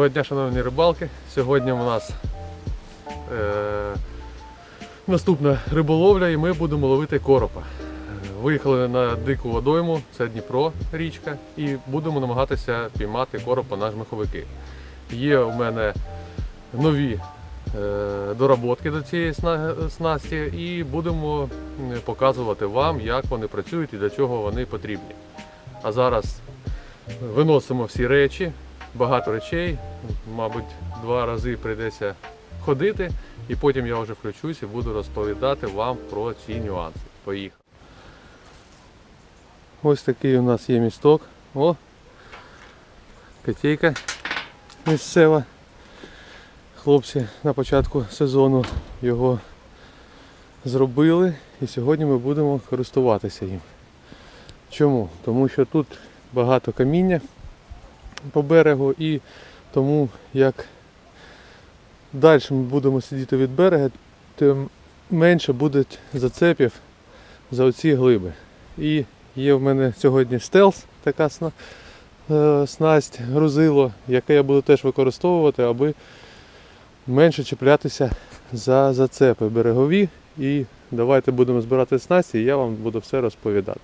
Доброго дня, шановні рибалки. Сьогодні у нас е, наступна риболовля і ми будемо ловити коропа. Виїхали на дику водойму, це Дніпро річка, і будемо намагатися піймати коропа на жмиховики. Є у мене нові е, доработки до цієї снасті і будемо показувати вам, як вони працюють і для чого вони потрібні. А зараз виносимо всі речі, багато речей. Мабуть, два рази прийдеться ходити, і потім я вже включусь і буду розповідати вам про ці нюанси. Поїхали. Ось такий у нас є місток. О! Котейка місцева. Хлопці на початку сезону його зробили і сьогодні ми будемо користуватися їм. Чому? Тому що тут багато каміння по берегу і тому як далі ми будемо сидіти від берега, тим менше буде зацепів за оці глиби. І є в мене сьогодні стелс, така е, снасть, грузило, яке я буду теж використовувати, аби менше чіплятися за зацепи берегові. І давайте будемо збирати снасті і я вам буду все розповідати.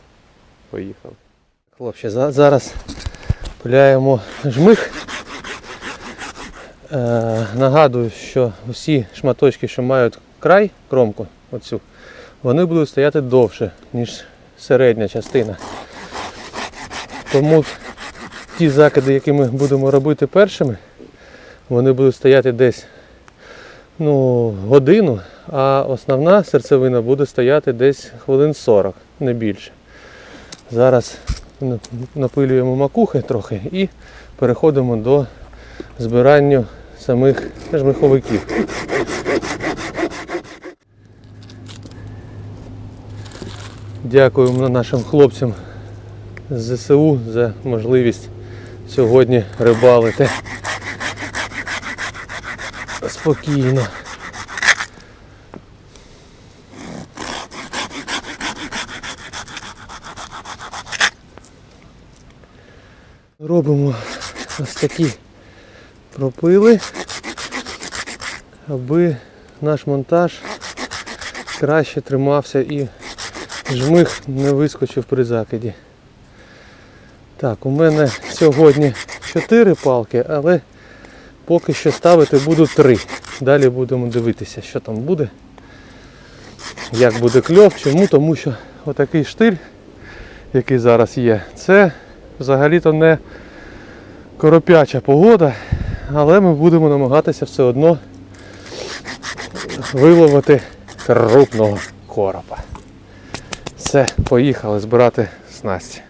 Поїхали. Хлопці, зараз пиляємо жмих. Е, нагадую, що всі шматочки, що мають край, кромку, оцю, вони будуть стояти довше, ніж середня частина. Тому ті закиди, які ми будемо робити першими, вони будуть стояти десь ну, годину, а основна серцевина буде стояти десь хвилин 40, не більше. Зараз напилюємо макухи трохи і переходимо до збирання самих жмиховиків. Дякуємо нашим хлопцям з ЗСУ за можливість сьогодні рибалити спокійно. Робимо ось такі пропили, аби наш монтаж краще тримався і жмих не вискочив при закиді. Так, у мене сьогодні 4 палки, але поки що ставити буду 3. Далі будемо дивитися, що там буде. Як буде кльов. Чому? Тому що отакий штиль, який зараз є, це взагалі-то не коропяча погода, але ми будемо намагатися все одно виловити крупного коропа. Все, поїхали збирати снасті.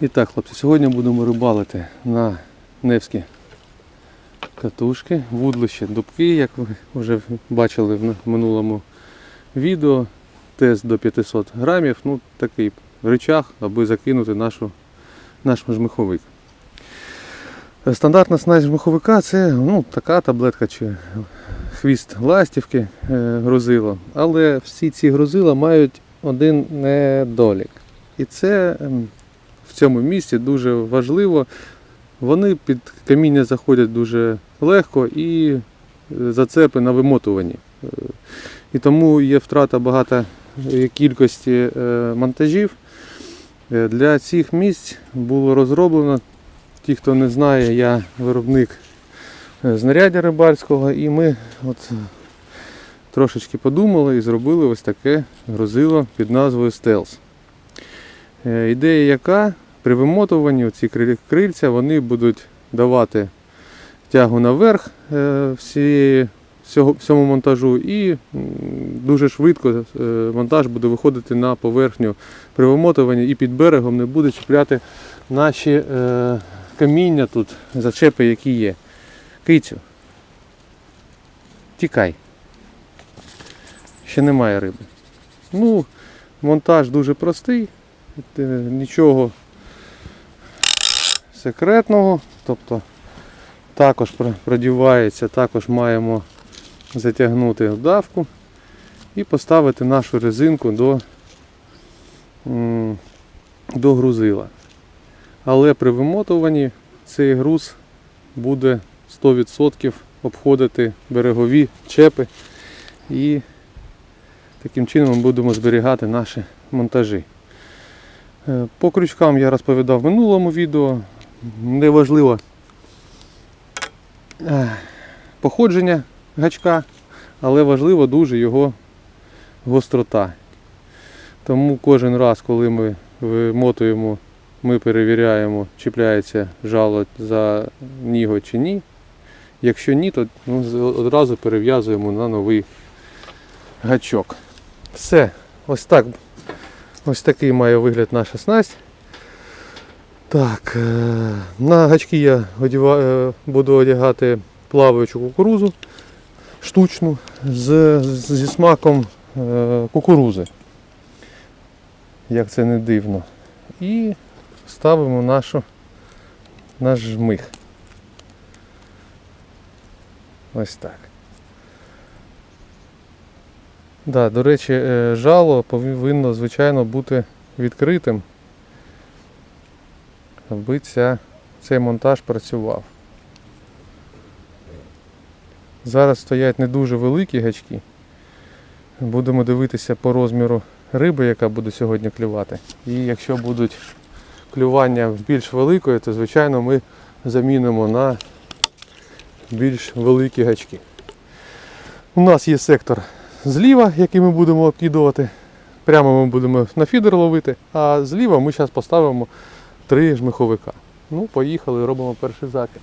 І так, хлопці, сьогодні будемо рибалити на Невські катушки, вудлище, дубки, як ви вже бачили в минулому відео. Тест до 500 грамів, ну такий речах, аби закинути нашу, наш жмиховик. Стандартна снасть жмиховика це ну, така таблетка чи хвіст ластівки е, грузило. Але всі ці грузила мають один недолік. І це ем, в цьому місці дуже важливо. Вони під каміння заходять дуже легко і е, зацепи на вимотуванні. Е, І тому є втрата багато кількості е, монтажів. Е, Для цих місць було розроблено, ті, хто не знає, я виробник е, знаряддя рибальського, і ми от е, трошечки подумали і зробили ось таке грузило під назвою. Е, Ідея яка? При вимотуванні ці крильця вони будуть давати тягу наверх всієї, всьому монтажу і дуже швидко е, монтаж буде виходити на поверхню при вимотуванні і під берегом не буде чіпляти наші е, каміння тут, зачепи, які є. Кицю. Тікай. Ще немає риби. Ну, монтаж дуже простий, е, нічого секретного. Тобто також продівається, також маємо затягнути вдавку і поставити нашу резинку до, до грузила. Але при вимотуванні цей груз буде 100% обходити берегові чепи і таким чином ми будемо зберігати наші монтажі. Е, По крючкам я розповідав в минулому відео. Неважливо е, походження гачка, але важливо дуже його гострота. Тому кожен раз, коли ми вимотуємо, ми перевіряємо, чіпляється жало за ніго чи ні. Якщо ні, то ну, одразу перев'язуємо на новий гачок. Все, ось так. Ось такий має вигляд наша снасть. Так, е, на гачки я е, буду одягати плаваючу кукурузу штучну з, зі смаком е, кукурузи. Як це не дивно. І ставимо нашу, наш жмих. Ось так. Да, до речі, е, жало повинно, звичайно, бути відкритим, аби ця, цей монтаж працював. Зараз стоять не дуже великі гачки. Будемо дивитися по розміру риби, яка буде сьогодні клювати. І якщо будуть клювання більш великої, то звичайно ми замінимо на більш великі гачки. У нас є сектор зліва, який ми будемо обкидувати. Прямо ми будемо на фідер ловити, а зліва ми зараз поставимо три жмиховика. Ну, поїхали, робимо перший закид.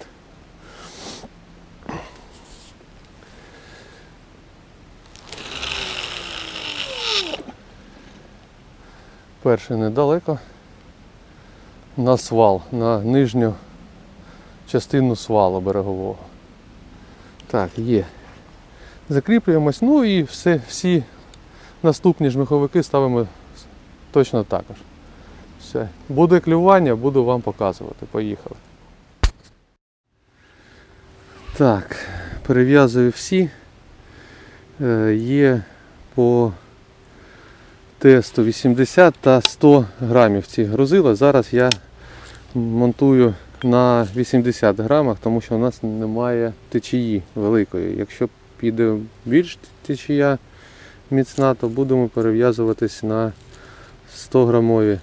Перший недалеко. На свал, на нижню частину свалу берегового. Так, є. Закріплюємось, ну і все, всі наступні жмиховики ставимо точно також. Все. Буде клювання, буду вам показувати. Поїхали. Так, перев'язую всі. Е, Є по тесту 80 та 100 грамів ці грузила. Зараз я монтую на 80 грамах, тому що у нас немає течії великої. Якщо піде більш течія міцна, то будемо перев'язуватись на 100 грамові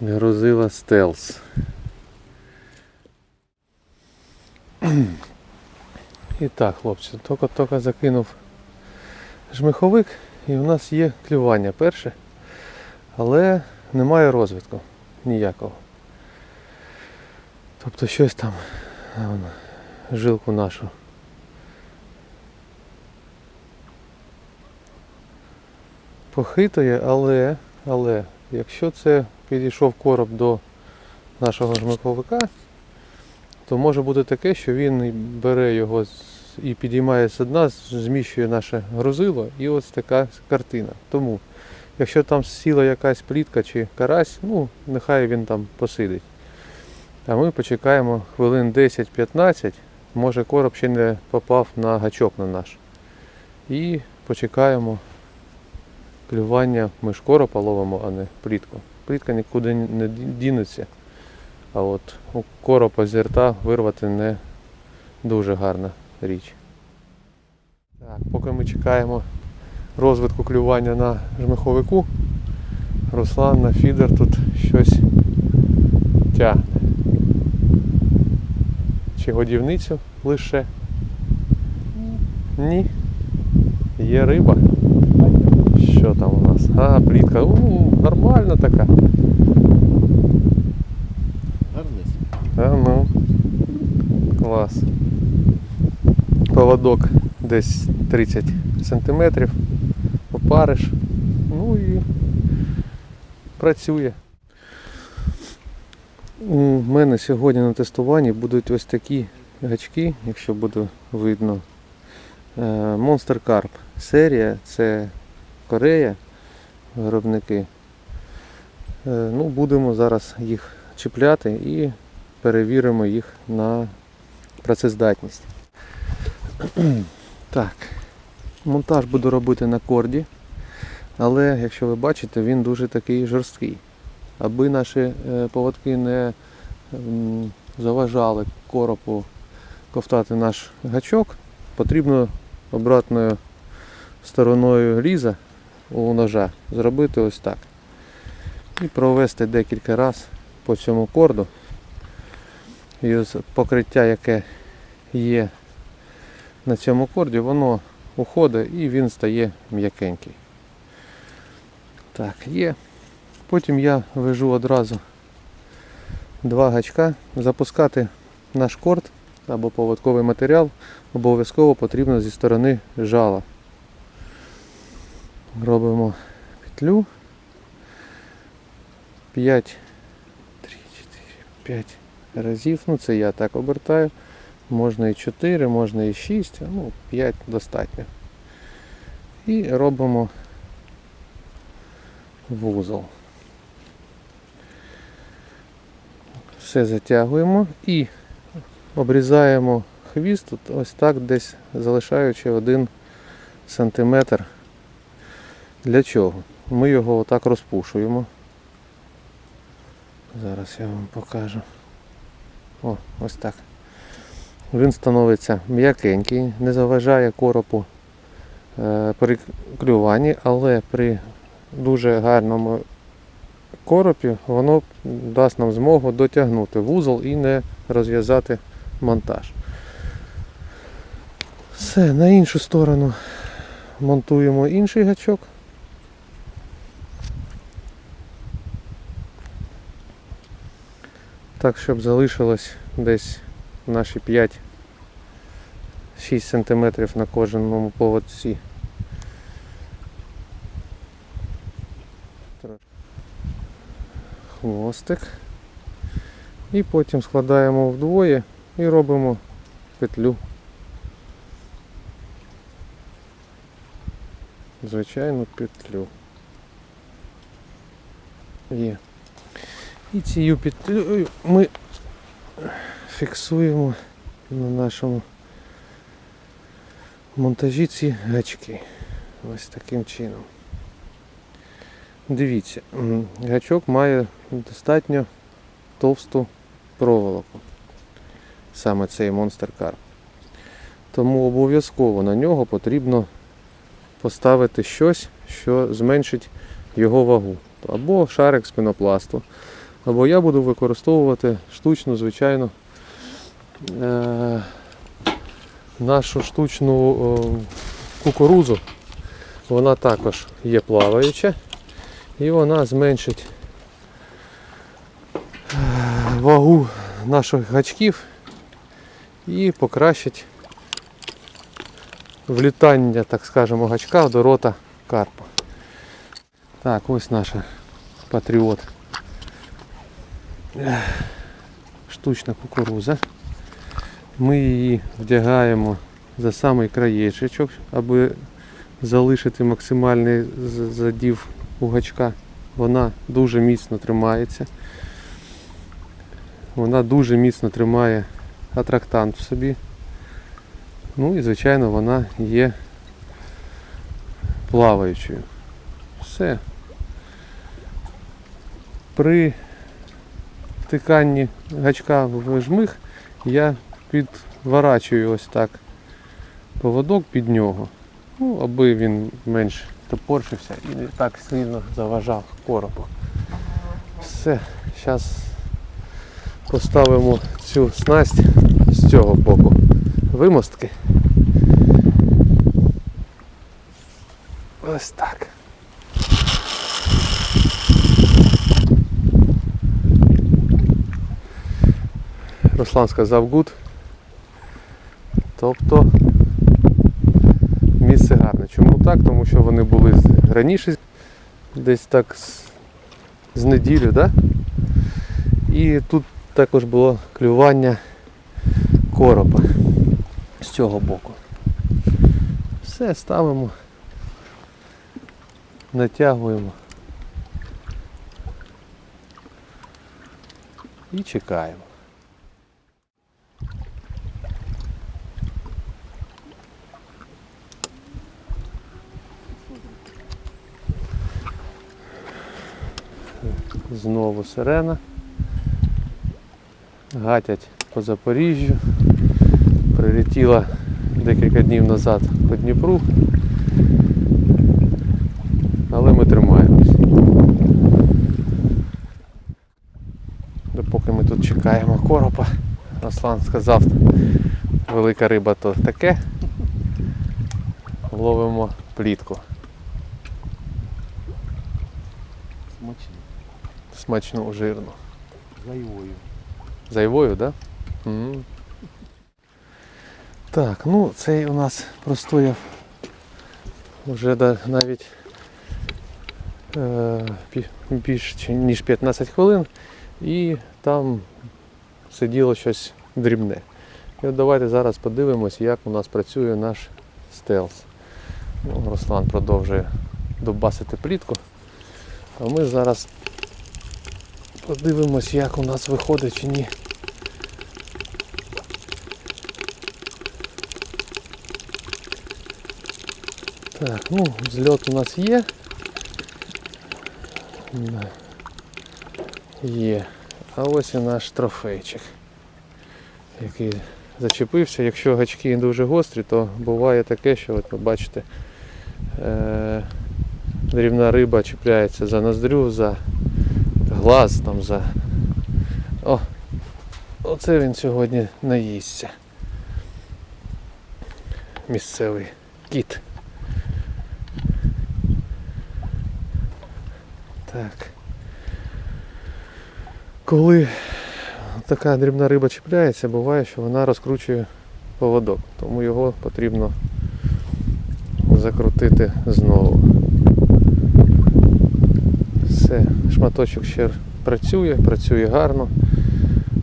грузила Стелс. І так, хлопці, тільки-тільки закинув жмиховик і у нас є клювання перше, але немає розвитку ніякого. Тобто щось там вон, жилку нашу. Похитує, але, але якщо це підійшов короб до нашого жмиховика, то може бути таке, що він бере його з- і підіймає з дна, зміщує наше грузило, і ось така картина. Тому, якщо там сіла якась плітка чи карась, ну нехай він там посидить. А ми почекаємо хвилин 10-15, може короб ще не попав на гачок на наш. І почекаємо клювання. Ми ж коропа ловимо, а не плітку. Плітка нікуди не дінеться. А от у коропа з рта вирвати не дуже гарна річ. Так, поки ми чекаємо розвитку клювання на жмиховику, Руслан на фідер тут щось тягне. Чи годівницю лише? Ні. Є риба. Що там у нас? А, плітка. У, нормальна така. Гарний. А ну. Клас. Поводок десь 30 сантиметрів. Опариш. Ну і працює. У мене сьогодні на тестуванні будуть ось такі гачки, якщо буде видно. Е, Monster Carp серія, це Корея, виробники. Е, Ну, будемо зараз їх чіпляти і перевіримо їх на працездатність. Так, монтаж буду робити на корді, але якщо ви бачите, він дуже такий жорсткий. Аби наші е, поводки не заважали коропу ковтати наш гачок, потрібно обратною стороною різа у ножа зробити ось так. І провести декілька разів по цьому корду. І покриття, яке є на цьому корді, воно уходить і він стає м'якенький. Так, є. Потім я вижу одразу два гачка. Запускати наш корд або поводковий матеріал обов'язково потрібно зі сторони жала. Робимо петлю 5, 3, 4, 5 разів. Ну це я так обертаю. Можна і 4, можна і 6, ну 5 достатньо. І робимо вузол. Все затягуємо і обрізаємо хвіст тут ось так десь залишаючи 1 сантиметр. Для чого? Ми його отак розпушуємо. Зараз я вам покажу. О, ось так. Він становиться м'якенький, не заважає коропу е, при клюванні, але при дуже гарному коропі воно дасть нам змогу дотягнути вузол і не розв'язати монтаж. Все, на іншу сторону монтуємо інший гачок. Так, щоб залишилось десь наші 5-6 см на кожному поводці. Хвостик. І потім складаємо вдвоє і робимо петлю. Звичайну петлю. Є. І цією петлею ми фіксуємо на нашому монтажі ці гачки. Ось таким чином. Дивіться, гачок має достатньо товсту проволоку. Саме цей Monster Carp. Тому обов'язково на нього потрібно поставити щось, що зменшить його вагу. Або шарик з пенопласту, або я буду використовувати штучну, звичайно, нашу штучну е, кукурузу. Вона також є плаваюча і вона зменшить е, вагу наших гачків і покращить влітання, так скажемо, гачка до рота карпа. Так, ось наша патріот. Штучна кукуруза. Ми її вдягаємо за самий краєчечок, аби залишити максимальний задів у гачка. Вона дуже міцно тримається. Вона дуже міцно тримає атрактант в собі. Ну і звичайно вона є плаваючою. Все. При втиканні гачка в жмих я підворачую ось так поводок під нього. Ну, аби він менш топоршився і не так сильно заважав коропу. Все, зараз поставимо цю снасть з цього боку вимостки. Ось так. Руслан сказав гуд. Тобто місце гарне. Чому так? Тому що вони були раніше десь так з, з неділю, да? І тут також було клювання коропа з цього боку. Все ставимо, натягуємо і чекаємо. Знову сирена. гатять по Запоріжжю. Прилетіла декілька днів назад по Дніпру. Але ми тримаємось. Допоки ми тут чекаємо коропа, Руслан сказав, велика риба то таке. Ловимо плітку. Смачно. Смачну, жирну. Зайвою. Зайвою, так? Да? Так, ну цей у нас простояв вже навіть е, пі- більш ніж 15 хвилин і там сиділо щось дрібне. І от давайте зараз подивимось, як у нас працює наш стелс. Ну, Руслан продовжує добасити плітку. А ми зараз подивимось, як у нас виходить чи ні. Так, ну, взльот у нас є. Є. А ось і наш трофейчик, який зачепився. Якщо гачки дуже гострі, то буває таке, що от ви бачите, е- дрібна риба чіпляється за ноздрю, за глаз, там, за. О! Оце він сьогодні наїсться. Місцевий кіт. Так. Коли така дрібна риба чіпляється, буває, що вона розкручує поводок, тому його потрібно закрутити знову. Все, шматочок ще працює, працює гарно,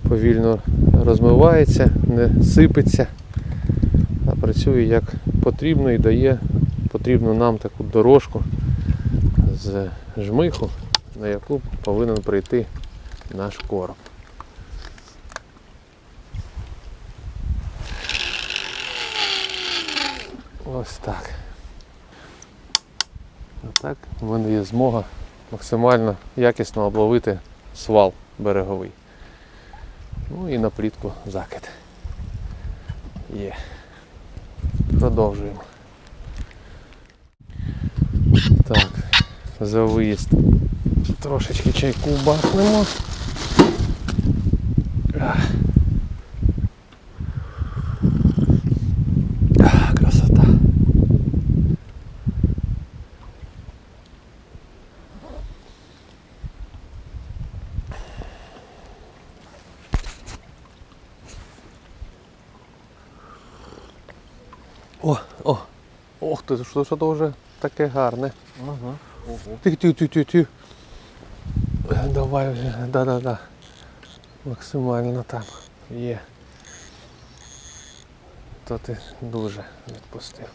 повільно розмивається, не сипеться, а працює як потрібно і дає потрібну нам таку дорожку з жмиху, на яку повинен прийти наш короб. Ось так. Отак в мене є змога максимально якісно обловити свал береговий. Ну і на плітку закид. Є. Продовжуємо. Так, за виїзд. Трошечки чайку бахнемо. Ах. Ах, красота. О, о, ох ти, що, що то вже таке гарне. Ага. Ого. Ти, ти, ти, ти, ти. Давай вже, да-да-да. Максимально там є. То ти дуже відпустив.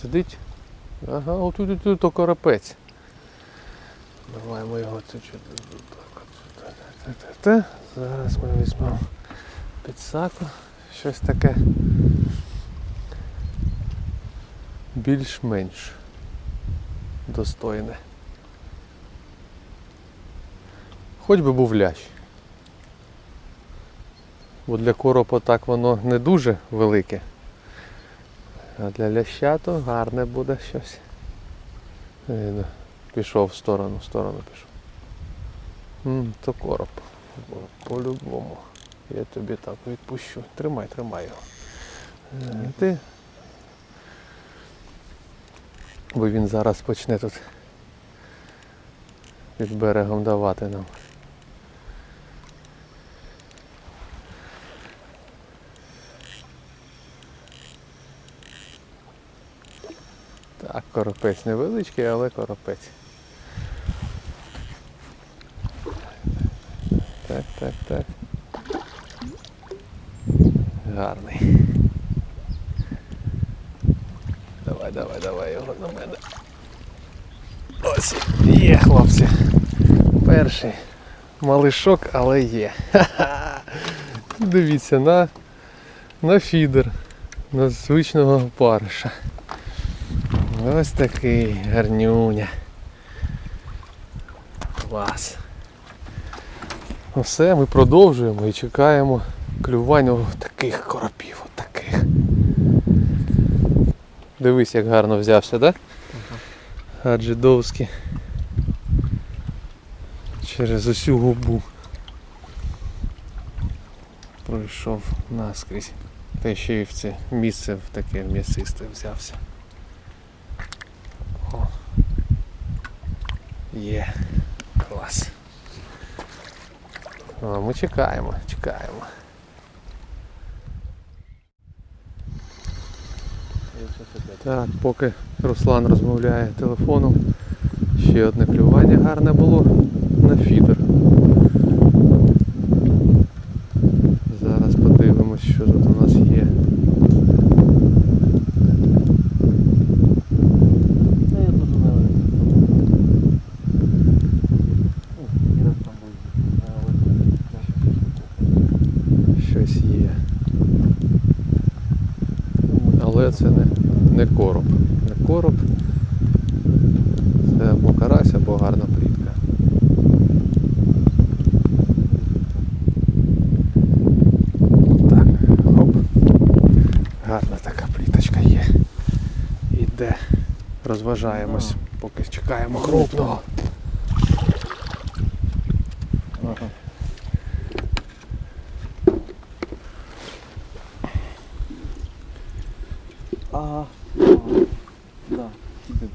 Сидить? Ага, отут тут, тут, то коропець. Давай ми його. Та-та-та-та. Зараз ми візьмемо підсаку. Щось таке. Більш-менш достойне. Хоч би був лящ. Бо для коропа так воно не дуже велике. А для ляща то гарне буде щось. Пішов в сторону, в сторону пішов. То короб. По-любому. Я тобі так відпущу. Тримай, тримай його. Е, Ти. Бо він зараз почне тут під берегом давати нам. Так, коропець невеличкий, але коропець. Так, так, так. Гарний. Давай, давай, давай його на мене. Ось є, хлопці. Перший малишок, але є. Ха-ха. Дивіться на, на фідер, на звичного париша. Ось такий гарнюня. Клас. Ну все, ми продовжуємо і чекаємо клювання таких коропів, от таких. Дивись, як гарно взявся, так? Да? Аджидовський. Через усю губу. Пройшов наскрізь. Та ще й в це місце в таке м'ясисте взявся. О. Є. Клас. О, ми чекаємо, чекаємо. Так, поки Руслан розмовляє телефоном, ще одне клювання гарне було на фідер. Зараз подивимось, що тут у нас є. Да, я тоже, наверное, не раз там был. А, в этом, да. Щось є. Але це не, не короб. Не короб. Це або карась, або гарна плітка. Так, хоп. Гарна така пліточка є. Іде. Розважаємось, поки чекаємо крупного. Ага. А, а, да, тут.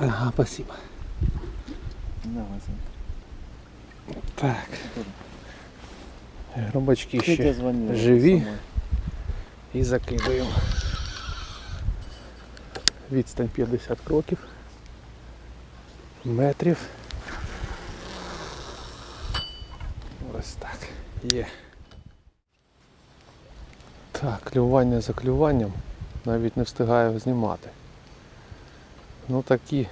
Ага, спасибо. Возьми. Так. Гробачки ще живі. Самой? і закидуємо. Відстань 50 кроків. Метрів. Ось так. Є. Так, клювання за клюванням. Навіть не встигаю знімати. Ну такі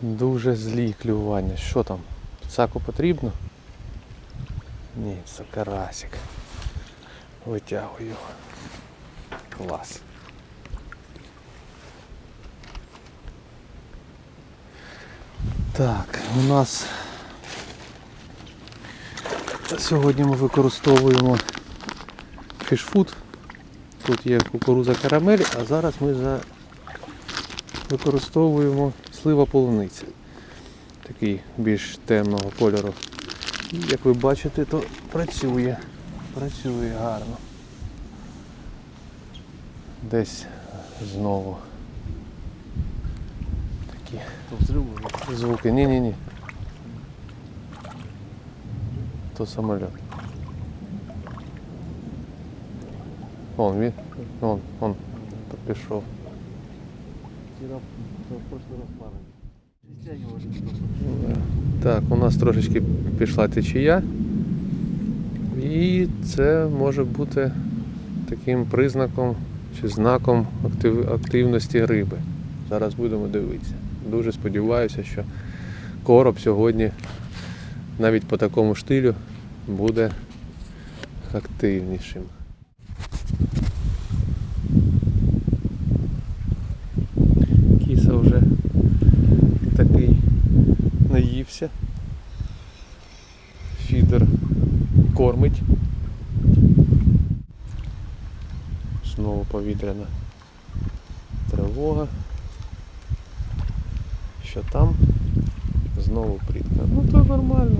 дуже злі клювання. Що там? Підсаку потрібно? Ні, це карасик. Витягую. Клас. Так, у нас сьогодні ми використовуємо фішфуд. Тут є кукуруза карамель, а зараз ми за... використовуємо слива полуниця. Такий більш темного кольору. І як ви бачите, то працює. Працює гарно. Десь знову То взрыв звуки. Ні-ні-ні. То самоліт. Вон він. Вон, вон. Пішов. Так, у нас трошечки пішла течія. І це може бути таким признаком чи знаком актив- активності риби. Зараз будемо дивитися. Дуже сподіваюся, що короб сьогодні навіть по такому штилю буде активнішим. Кіса вже такий наївся. Фідер кормить. Знову повітряна тривога. Що там? Знову плітка. Ну то нормально.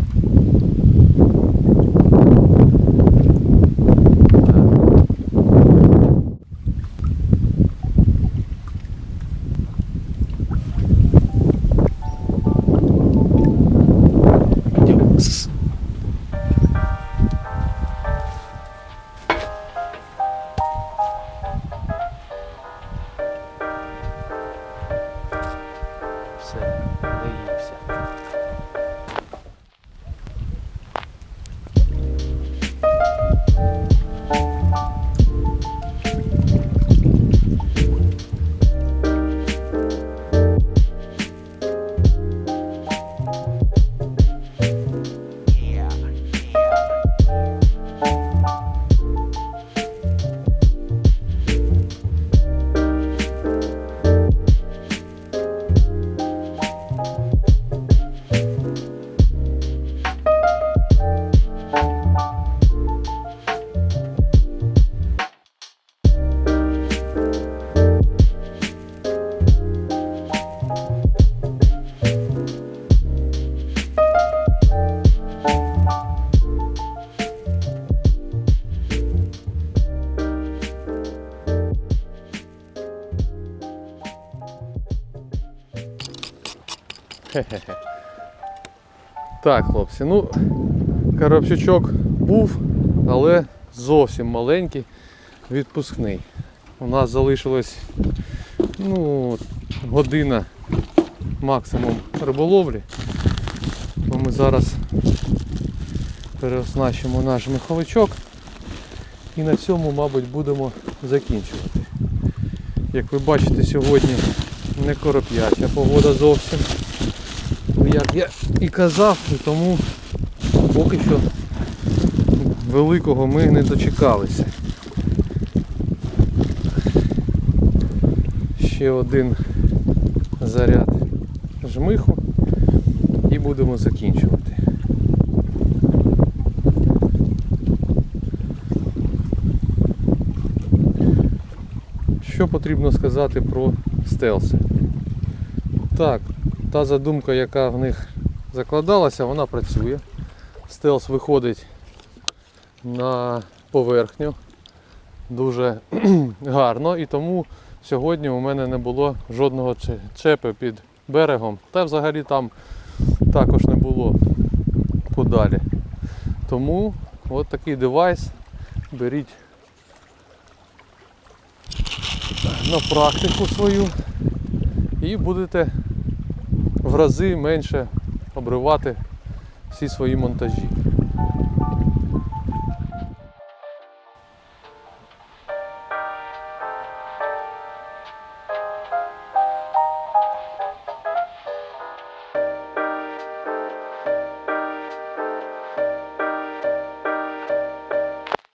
Так, ну, коробчачок був, але зовсім маленький, відпускний. У нас залишилось ну, година максимум риболовлі. То ми зараз переоснащимо наш меховичок і на цьому, мабуть, будемо закінчувати. Як ви бачите, сьогодні не короп'яча погода зовсім. Як я і казав, і тому поки що великого ми не дочекалися. Ще один заряд жмиху і будемо закінчувати. Що потрібно сказати про стелси? Так, та задумка, яка в них закладалася, вона працює. Стелс виходить на поверхню дуже гарно і тому сьогодні у мене не було жодного чепи під берегом. Та взагалі там також не було подалі. Тому от такий девайс беріть на практику свою і будете в рази менше обривати всі свої монтажі.